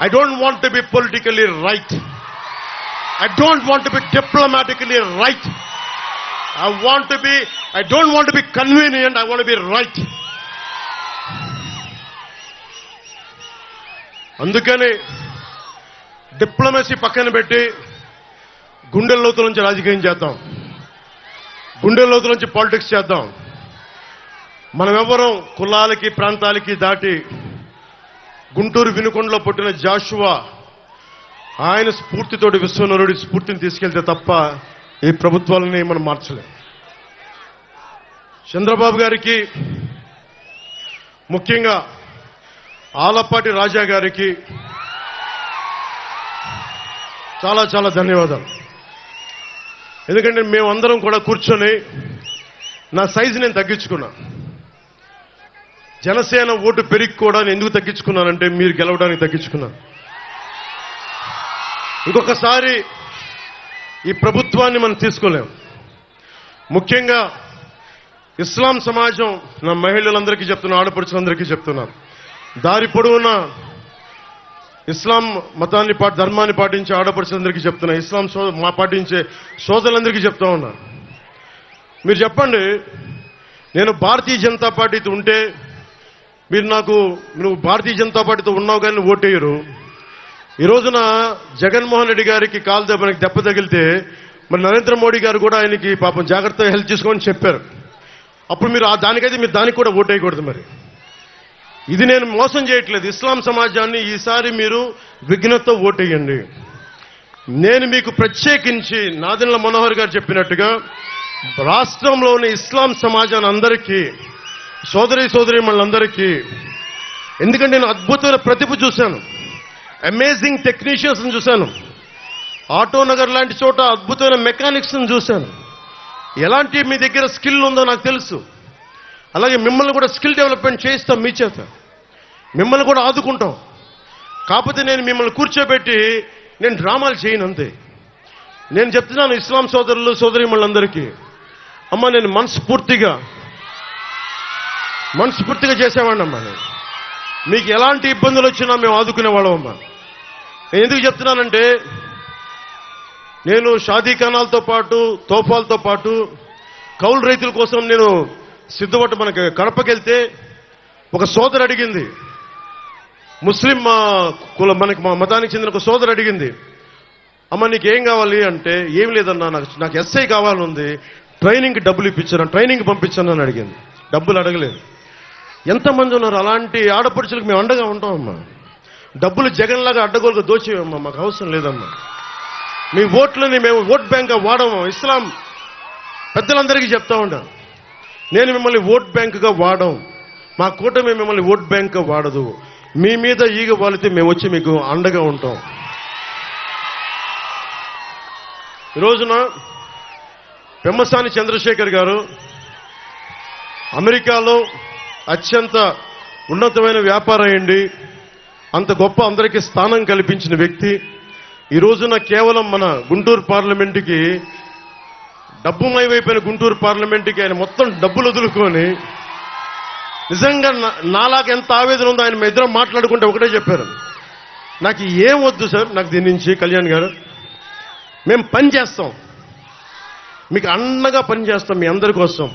I don't want to be politically right. I don't want to be diplomatically right. I want to be, I don't want to be convenient, I want to be right. అందుకని diplomacy పక్కన పెట్టి గుండె లోతుల నుంచి రాజకీయం చేద్దాం గుండె లోతుల నుంచి politics చేద్దాం మనం ఎవరం కులాలకి ప్రాంతాలకి దాటి గుంటూరు వినుకొండలో పుట్టిన జాషువా ఆయన స్ఫూర్తితోటి విశ్వనరుడి స్ఫూర్తిని తీసుకెళ్తే తప్ప ఈ ప్రభుత్వాలని మనం మార్చలేం. చంద్రబాబు గారికి ముఖ్యంగా ఆలపాటి రాజా గారికి చాలా చాలా ధన్యవాదాలు. ఎందుకంటే మేమందరం కూడా కూర్చొని నా సైజు నేను తగ్గించుకున్నా. జనసేన ఓటు పెరిగిపోవడానికి ఎందుకు తగ్గించుకున్నానంటే మీరు గెలవడానికి తగ్గించుకున్నాను. ఇంకొకసారి ఈ ప్రభుత్వాన్ని మనం తీసుకోలేం. ముఖ్యంగా ఇస్లాం సమాజం నా మహిళలందరికీ చెప్తున్నా ఆడపడుచులందరికీ చెప్తున్నాను దారి పొడవునా ఇస్లాం మతాన్ని పాటి ధర్మాన్ని పాటించే ఆడపడుచులందరికీ చెప్తున్నా. ఇస్లాం సో మా పాటించే సోదరులందరికీ చెప్తా ఉన్నా. మీరు చెప్పండి నేను భారతీయ జనతా పార్టీతో ఉంటే మీరు నాకు నువ్వు భారతీయ జనతా పార్టీతో ఉన్నావు కానీ ఓటేయరు. ఈ రోజున జగన్మోహన్ రెడ్డి గారికి కాలు దెబ్బ దెబ్బ తగిలితే మరి నరేంద్ర మోడీ గారు కూడా ఆయనకి పాపం జాగ్రత్తగా హెల్ప్ చేసుకోమని చెప్పారు. అప్పుడు మీరు ఆ దానికైతే మీరు దానికి కూడా ఓటేయకూడదు మరి. ఇది నేను మోసం చేయట్లేదు. ఇస్లాం సమాజాన్ని ఈసారి మీరు విఘ్నతో ఓటేయండి. నేను మీకు ప్రత్యేకించి నాదెండ్ల మనోహర్ గారు చెప్పినట్టుగా రాష్ట్రంలోని ఇస్లాం సమాజాన్ని అందరికీ సోదరి సోదరి మనందరికీ. ఎందుకంటే నేను అద్భుతమైన ప్రతిభ చూశాను. అమేజింగ్ టెక్నీషియన్స్ చూశాను. ఆటో నగర్ లాంటి చోట అద్భుతమైన మెకానిక్స్ చూశాను. ఎలాంటి మీ దగ్గర స్కిల్ ఉందో నాకు తెలుసు. అలాగే మిమ్మల్ని కూడా స్కిల్ డెవలప్మెంట్ చేయిస్తాం మీ చేత. మిమ్మల్ని కూడా ఆదుకుంటాం. కాకపోతే నేను మిమ్మల్ని కూర్చోబెట్టి నేను డ్రామాలు చేయను అంతే. నేను చెప్తున్నాను ఇస్లాం సోదరులు సోదరిమణులందరికీ. అమ్మ నేను మనస్ఫూర్తిగా మనస్ఫూర్తిగా చేసేవాడినమ్మా నేను. మీకు ఎలాంటి ఇబ్బందులు వచ్చినా మేము ఆదుకునేవాళ్ళమమ్మా నేను ఎందుకు చెప్తున్నానంటే నేను షాదీఖానాలతో పాటు తోఫాలతో పాటు కౌలు రైతుల కోసం నేను సిద్ధపట్టు మనకి కడపకెళ్తే ఒక సోదరు అడిగింది. ముస్లిం మా కుల మనకి మా మతానికి చెందిన ఒక సోదరు అడిగింది. అమ్మ నీకు ఏం కావాలి అంటే ఏం లేదన్నా నాకు నాకు ఎస్ఐ కావాలని ఉంది ట్రైనింగ్కి డబ్బులు ఇప్పించాను ట్రైనింగ్ పంపించాను అని అడిగింది. డబ్బులు అడగలేదు. ఎంతమంది ఉన్నారు? అలాంటి ఆడపడుచులకు మేము అండగా ఉంటామమ్మా డబ్బులు జగన్లాగా అడ్డగోలుగా దోచేయమ్మా మాకు అవసరం లేదమ్మా. మీ ఓట్లని మేము ఓట్ బ్యాంక్గా వాడము. ఇస్లాం పెద్దలందరికీ చెప్తా ఉంటాం నేను మిమ్మల్ని ఓట్ బ్యాంకుగా వాడం మా కూటమి మిమ్మల్ని ఓట్ బ్యాంక్గా వాడదు. మీ మీద ఈగ వాలితే మేము వచ్చి మీకు అండగా ఉంటాం. ఈ రోజున పెమ్మసాని చంద్రశేఖర్ గారు అమెరికాలో అత్యంత ఉన్నతమైన వ్యాపారం అయ్యండి అంత గొప్ప అందరికీ స్థానం కల్పించిన వ్యక్తి. ఈ రోజున కేవలం మన గుంటూరు పార్లమెంటుకి డబ్బుమయమైపోయిన గుంటూరు పార్లమెంటుకి ఆయన మొత్తం డబ్బులు వదులుకొని నిజంగా నా- నాలాగా ఎంత ఆవేదన ఉందో ఆయన మీ మాట్లాడుకుంటే ఒకటే చెప్పారు. నాకు ఏం వద్దు సార్ నాకు దీని నుంచి కళ్యాణ్ గారు. మేము పని చేస్తాం. మీకు అండగా పని చేస్తాం మీ అందరి కోసం.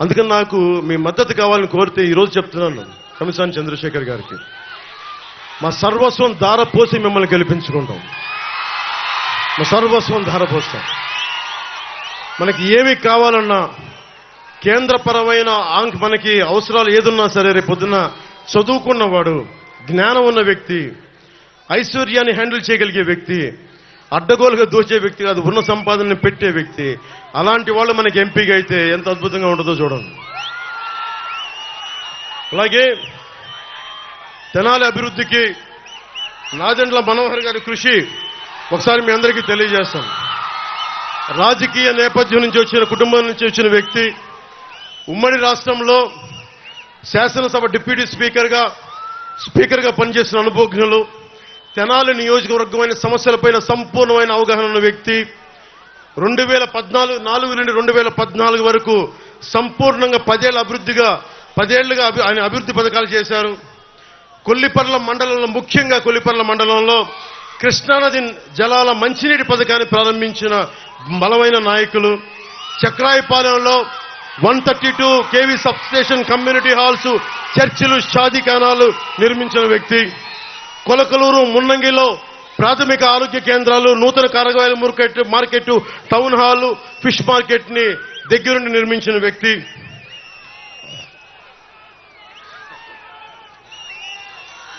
అందుకని నాకు మీ మద్దతు కావాలని కోరితే ఈరోజు చెప్తున్నాను. కమిసాన్ చంద్రశేఖర్ గారికి. మా సర్వస్వం ధారపోసి మిమ్మల్ని గెలిపించుకుంటాం. మా సర్వస్వం ధారపోస్తాం మనకి ఏమి కావాలన్నా కేంద్రపరమైన ఆంక్ మనకి అవసరాలు ఏదున్నా సరే రేపు పొద్దున చదువుకున్నవాడు జ్ఞానం ఉన్న వ్యక్తి ఐశ్వర్యాన్ని హ్యాండిల్ చేయగలిగే వ్యక్తి అడ్డగోలుగా దోచే వ్యక్తి కాదు ఉన్న సంపాదనని పెట్టే వ్యక్తి. అలాంటి వాళ్ళు మనకి ఎంపీగా అయితే ఎంత అద్భుతంగా ఉంటుందో చూడండి. అలాగే తెనాలి అభివృద్ధికి నాదెండ్ల మనోహర్ గారి కృషి ఒకసారి మీ అందరికీ తెలియజేస్తాం రాజకీయ నేపథ్యం నుంచి వచ్చిన కుటుంబం నుంచి వచ్చిన వ్యక్తి ఉమ్మడి రాష్ట్రంలో శాసనసభ డిప్యూటీ స్పీకర్గా స్పీకర్గా పనిచేసిన అనుభవజ్ఞులు తెనాలి నియోజకవర్గమైన సమస్యలపైన సంపూర్ణమైన అవగాహన ఉన్న వ్యక్తి రెండు వేల పద్నాలుగు నాలుగు నుండి రెండు వేల పద్నాలుగు వరకు సంపూర్ణంగా పదేళ్ళ అభివృద్ధిగా పదేళ్ళుగా అభి- ఆయన అభివృద్ధి పథకాలు చేశారు. కొల్లిపర్ల మండలంలో ముఖ్యంగా కొల్లిపర్ల మండలంలో కృష్ణానది జలాల మంచినీటి పథకాన్ని ప్రారంభించిన బలమైన నాయకులు. చక్రాయపాలెంలో one thirty two KV substation community halls చర్చిలు షాదీఖానాలు నిర్మించిన వ్యక్తి. కొలకలూరు మున్నంగిలో ప్రాథమిక ఆరోగ్య కేంద్రాలు నూతన కారగాయల market market town hall fish మార్కెట్ని దగ్గరుండి నిర్మించిన వ్యక్తి.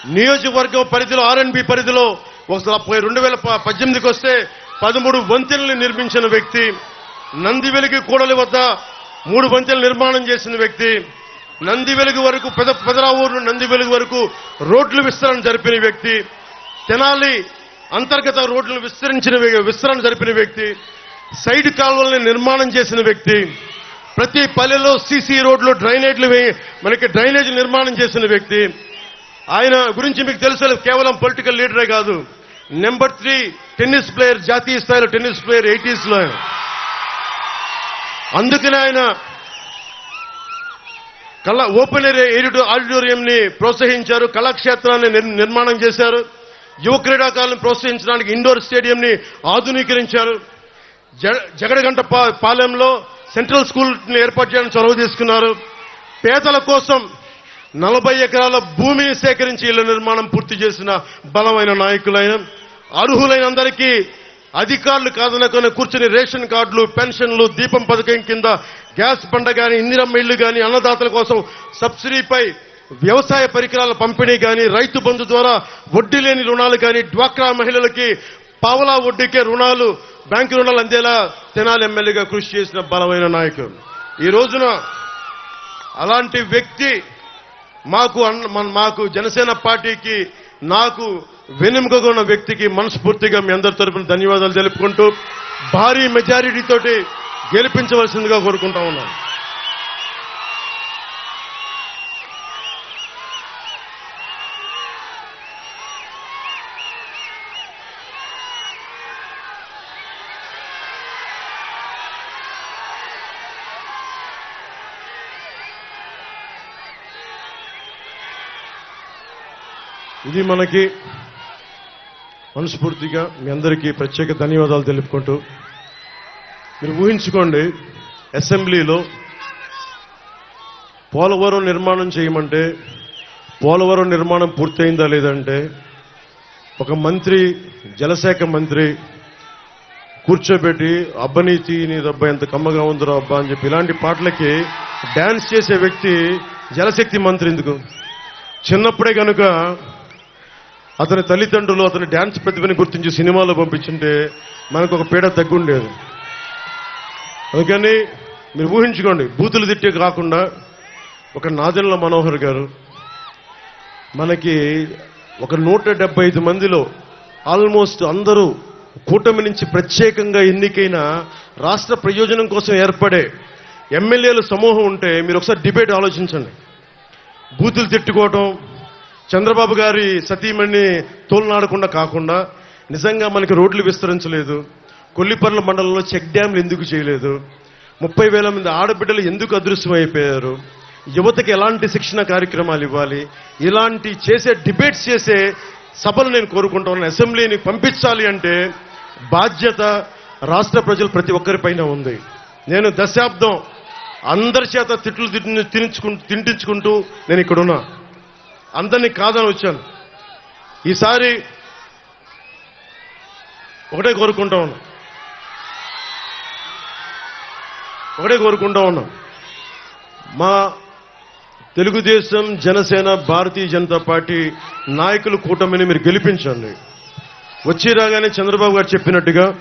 నియోజకవర్గం పరిధిలో ఆర్ఎన్బి పరిధిలో ఒకసారి రెండు వేల ప- పద్దెనిమిదికి వస్తే పదమూడు వంతెనలు నిర్మించిన వ్యక్తి. నందివెలుగు కూడలి వద్ద మూడు వంతెనలు నిర్మాణం చేసిన వ్యక్తి. నంది వెలుగు వరకు పెద పెదరావూరు నందివెలుగు వరకు రోడ్లు విస్తరణ జరిపిన వ్యక్తి తెనాలి అంతర్గత రోడ్లు విస్తరించిన విస్తరణ జరిపిన వ్యక్తి సైడ్ కాలువల్ని నిర్మాణం చేసిన వ్యక్తి ప్రతి పల్లెలో సీసీ రోడ్లు డ్రైనేజ్లు మనకి డ్రైనేజ్ నిర్మాణం చేసిన వ్యక్తి. ఆయన గురించి మీకు తెలుసు కేవలం పొలిటికల్ లీడరే కాదు. నెంబర్ త్రీ టెన్నిస్ ప్లేయర్ జాతీయ స్థాయిలో టెన్నిస్ ప్లేయర్ ఎయిటీస్లో ఆయన అందుకనే ఆయన కళ ఓపెన్ ఎయిర్ ఆడిటోరియంని ప్రోత్సహించారు కళాక్షేత్రాన్ని నిర్- నిర్మాణం చేశారు యువ క్రీడాకారులను ప్రోత్సహించడానికి ఇండోర్ స్టేడియంని ఆధునీకరించారు. జగడగంట పాలెంలో సెంట్రల్ స్కూల్ని ఏర్పాటు చేయడానికి చొరవ తీసుకున్నారు. పేదల కోసం నలభై ఎకరాల భూమిని సేకరించి ఇళ్ళ నిర్మాణం పూర్తి చేసిన బలమైన నాయకులైన అర్హులైన అందరికీ అధికారులు కాదనుకుని కూర్చుని రేషన్ కార్డులు పెన్షన్లు దీపం పథకం కింద గ్యాస్ బండ కానీ ఇందిరమ్మ ఇళ్ళు కానీ అన్నదాతల కోసం సబ్సిడీపై వ్యవసాయ పరికరాల పంపిణీ కానీ రైతు బంధు ద్వారా వడ్డీ లేని రుణాలు కానీ డ్వాక్రా మహిళలకి పావలా వడ్డీకే రుణాలు బ్యాంకు రుణాలు అందేలా తెనాలి ఎమ్మెల్యేగా కృషి చేసిన బలమైన నాయకుడు. ఈ రోజున అలాంటి వ్యక్తి మాకు మాకు జనసేన పార్టీకి నాకు వెనుమకున్న వ్యక్తికి మనస్ఫూర్తిగా మీ అందరి తరపున ధన్యవాదాలు తెలుపుకుంటూ భారీ మెజారిటీ తోటి గెలిపించవలసిందిగా కోరుకుంటా ఉన్నాను. ఇది మనకి మనస్ఫూర్తిగా మీ అందరికీ ప్రత్యేక ధన్యవాదాలు తెలుపుకుంటూ మీరు ఊహించుకోండి అసెంబ్లీలో పోలవరం నిర్మాణం చేయమంటే పోలవరం నిర్మాణం పూర్తయిందా లేదంటే ఒక మంత్రి జలశాఖ మంత్రి కూర్చోబెట్టి అబ్బనీతి నీ దబ్బా ఎంత కమ్మగా ఉందిరా అబ్బా అని చెప్పి ఇలాంటి పాటలకి డ్యాన్స్ చేసే వ్యక్తి జలశక్తి మంత్రి ఎందుకు? చిన్నప్పుడే కనుక అతని తల్లిదండ్రులు అతని డ్యాన్స్ ప్రతిభని గుర్తించి సినిమాలో పంపించుంటే మనకు ఒక పీడ తగ్గుండేది. అందుకని మీరు ఊహించుకోండి బూతులు తిట్టే కాకుండా ఒక నాదెల్ల మనోహర్ గారు మనకి ఒక నూట డెబ్బై ఐదు మందిలో ఆల్మోస్ట్ అందరూ కూటమి నుంచి ప్రత్యేకంగా ఎన్నికైన రాష్ట్ర ప్రయోజనం కోసం ఏర్పడే ఎమ్మెల్యేల సమూహం ఉంటే మీరు ఒకసారి డిబేట్ ఆలోచించండి. బూతులు తిట్టుకోవటం చంద్రబాబు గారి సతీమణి తోలునాడకుండా కాకుండా నిజంగా మనకి రోడ్లు విస్తరించలేదు. కొల్లిపర్ల మండలంలో చెక్ డ్యాంలు ఎందుకు చేయలేదు? ముప్పై వేల మంది ఆడబిడ్డలు ఎందుకు అదృశ్యమైపోయారు యువతకి ఎలాంటి శిక్షణ కార్యక్రమాలు ఇవ్వాలి? ఇలాంటి చేసే డిబేట్స్ చేసే సభలు నేను కోరుకుంటా ఉన్నాను అసెంబ్లీని పంపించాలి అంటే బాధ్యత రాష్ట్ర ప్రజలు ప్రతి ఒక్కరిపైన ఉంది. నేను దశాబ్దం అందరి చేత తిట్లు తిని- తినించుకుంటూ తింటించుకుంటూ నేను ఇక్కడున్నా. అందరినీ కాదని వచ్చాను. ఈసారి ఒకటే కోరుకుంటా ఉన్నా. ఒకటే కోరుకుంటా ఉన్నాం. మా తెలుగుదేశం జనసేన భారతీయ జనతా పార్టీ నాయకులు కూటమిని మీరు గెలిపించండి. వచ్చి రాగానే చంద్రబాబు గారు చెప్పినట్టుగా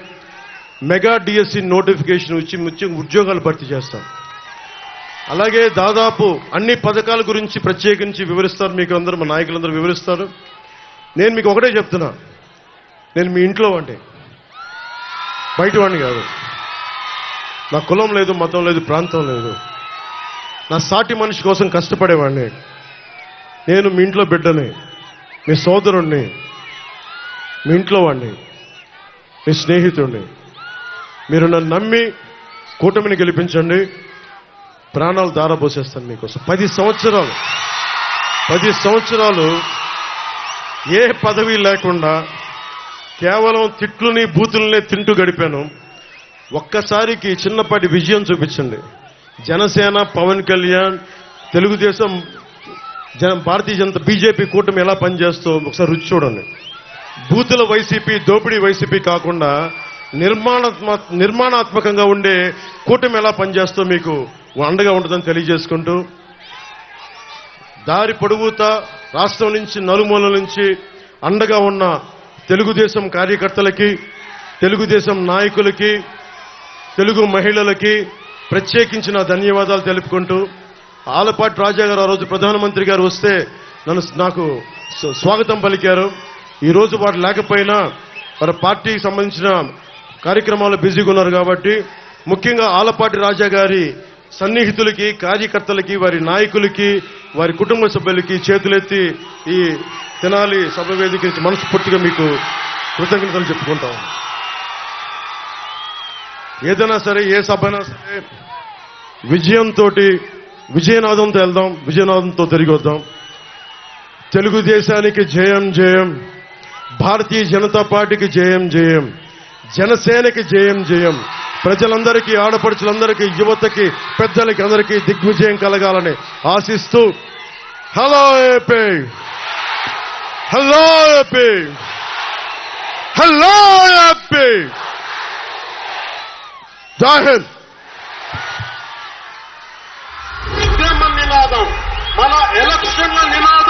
మెగా డిఎస్సి నోటిఫికేషన్ ఇచ్చి ముఖ్యంగా ఉద్యోగాలు భర్తీ చేస్తాం. అలాగే దాదాపు అన్ని పథకాల గురించి ప్రత్యేకించి వివరిస్తారు. మీకు అందరూ మా నాయకులందరూ వివరిస్తారు. నేను మీకు ఒకటే చెప్తున్నా. నేను మీ ఇంట్లో వాడిని బయట వాడిని కాదు. నా కులం లేదు మతం లేదు ప్రాంతం లేదు. నా సాటి మనిషి కోసం కష్టపడేవాడిని. నేను మీ ఇంట్లో బిడ్డని మీ సోదరుణ్ణి మీ ఇంట్లో వాడిని మీ స్నేహితుడిని. మీరు నన్ను నమ్మి కూటమిని గెలిపించండి. ప్రాణాలు దారబోసేస్తాను మీకోసం. పది సంవత్సరాలు. పది సంవత్సరాలు ఏ పదవి లేకుండా కేవలం తిట్లుని బూతులనే తింటూ గడిపాను. ఒక్కసారికి చిన్నపాటి విజయం చూపించండి. జనసేన పవన్ కళ్యాణ్ తెలుగుదేశం జన భారతీయ జనతా బీజేపీ కూటమి ఎలా పనిచేస్తూ ఒకసారి రుచి చూడండి. బూతుల వైసీపీ దోపిడీ వైసీపీ కాకుండా నిర్మాణాత్మ నిర్మాణాత్మకంగా ఉండే కూటమి ఎలా పనిచేస్తో మీకు అండగా ఉంటుందని తెలియజేసుకుంటూ దారి పొడుగుతా రాష్ట్రం నుంచి నలుమూలల నుంచి అండగా ఉన్న తెలుగుదేశం కార్యకర్తలకి తెలుగుదేశం నాయకులకి తెలుగు మహిళలకి ప్రత్యేకించిన ధన్యవాదాలు తెలుపుకుంటూ ఆలపాటి రాజా గారు ఆ రోజు ప్రధానమంత్రి గారు వస్తే నన్ను నాకు స్వాగతం పలికారు. ఈరోజు రోజు వారు లేకపోయినా వారి పార్టీకి సంబంధించిన కార్యక్రమాలు బిజీగా ఉన్నారు కాబట్టి ముఖ్యంగా ఆలపాటి రాజా గారి సన్నిహితులకి కార్యకర్తలకి వారి నాయకులకి వారి కుటుంబ సభ్యులకి చేతులెత్తి ఈ తెనాలి సభ వేదిక నుంచి మనస్ఫూర్తిగా మీకు కృతజ్ఞతలు చెప్పుకుంటాం ఏదైనా సరే ఏ సభ అయినా సరే విజయంతో విజయనాదంతో వెళ్దాం విజయనాదంతో తిరిగి వద్దాం. తెలుగుదేశానికి జయం జయం. భారతీయ జనతా పార్టీకి జయం జయం. జనసేనకి జయం జయం. ప్రజలందరికీ ఆడపడుచులందరికీ యువతకి పెద్దలకి అందరికీ దిగ్విజయం కలగాలని ఆశిస్తూ hello AP! Hello AP! Hello AP! Zahir విక్రమ నినాదం మన ఎలక్షన్ల నినాదం.